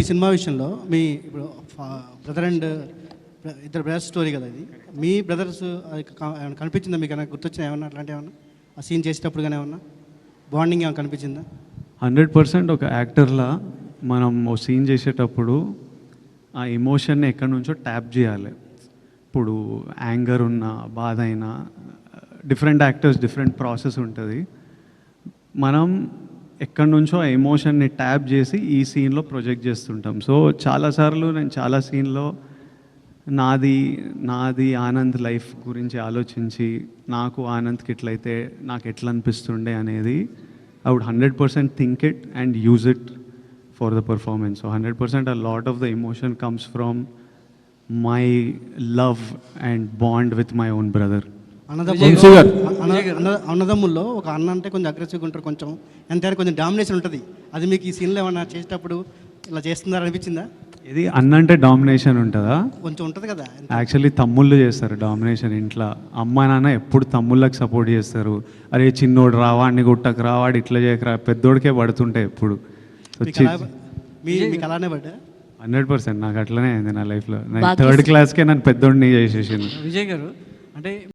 ఈ సినిమా విషయంలో మీ ఇప్పుడు బ్రదర్ అండ్ ఇద్దరు బ్రదర్స్ స్టోరీ కదా ఇది. మీ బ్రదర్స్ కనిపించిందా? మీకు ఏమైనా గుర్తొచ్చిన ఏమన్నా అట్లాంటి ఏమన్నా? ఆ సీన్ చేసేటప్పుడు కానీ ఏమన్నా? బాండింగ్ ఏమైనా కనిపించిందా? హండ్రెడ్ పర్సెంట్ ఒక యాక్టర్లా మనం ఓ సీన్ చేసేటప్పుడు ఆ ఎమోషన్ని ఎక్కడి నుంచో ట్యాప్ చేయాలి. ఇప్పుడు యాంగర్ ఉన్న బాధ అయినా డిఫరెంట్ యాక్టర్స్ డిఫరెంట్ ప్రాసెస్ ఉంటుంది. మనం ఎక్కడి నుంచో ఆ ఎమోషన్ని ట్యాప్ చేసి ఈ సీన్లో ప్రొజెక్ట్ చేస్తుంటాం. సో చాలాసార్లు నేను చాలా సీన్లో నాది నాది ఆనంద్ లైఫ్ గురించి ఆలోచించి నాకు ఆనంద్కి ఎట్లయితే నాకు ఎట్లా అనిపిస్తుండే అనేది I would hundred percent think it and use it for the performance so hundred percent a lot of the emotion comes from my love and bond with my own brother అన్నదమ్ముల్లో అన్న- అన్న- అన్నదమ్ముల్లో ఒక అన్న అంటే కొంచెం అగ్రెసివ్గా ఉంటారు కొంచెం. ఎంతైనా కొంచెం డామినేషన్ ఉంటుంది. అది మీకు ఈ సీన్లో ఏమన్నా చేసేటప్పుడు ఇలా చేస్తున్నారా అనిపించిందా? ఇది అన్న అంటే డామినేషన్ ఉంటుందా? కొంచెం ఉంటుంది కదా. యాక్చువల్లీ తమ్ముళ్ళు చేస్తారు డామినేషన్ ఇంట్లో. అమ్మ నాన్న ఎప్పుడు తమ్ముళ్ళకి సపోర్ట్ చేస్తారు. అరే చిన్నోడు రావాడిని గుట్టకు రావాడు ఇట్లా చేయకరా పెద్దోడికే పడుతుంటాయి ఎప్పుడు. మీకు అలానే పడ్డా? Hundred percent. నాకు అట్లనే అయింది నా లైఫ్లో థర్డ్ క్లాస్కే నన్ను పెద్దోడిని చేసేసింది విజయ్ గారు అంటే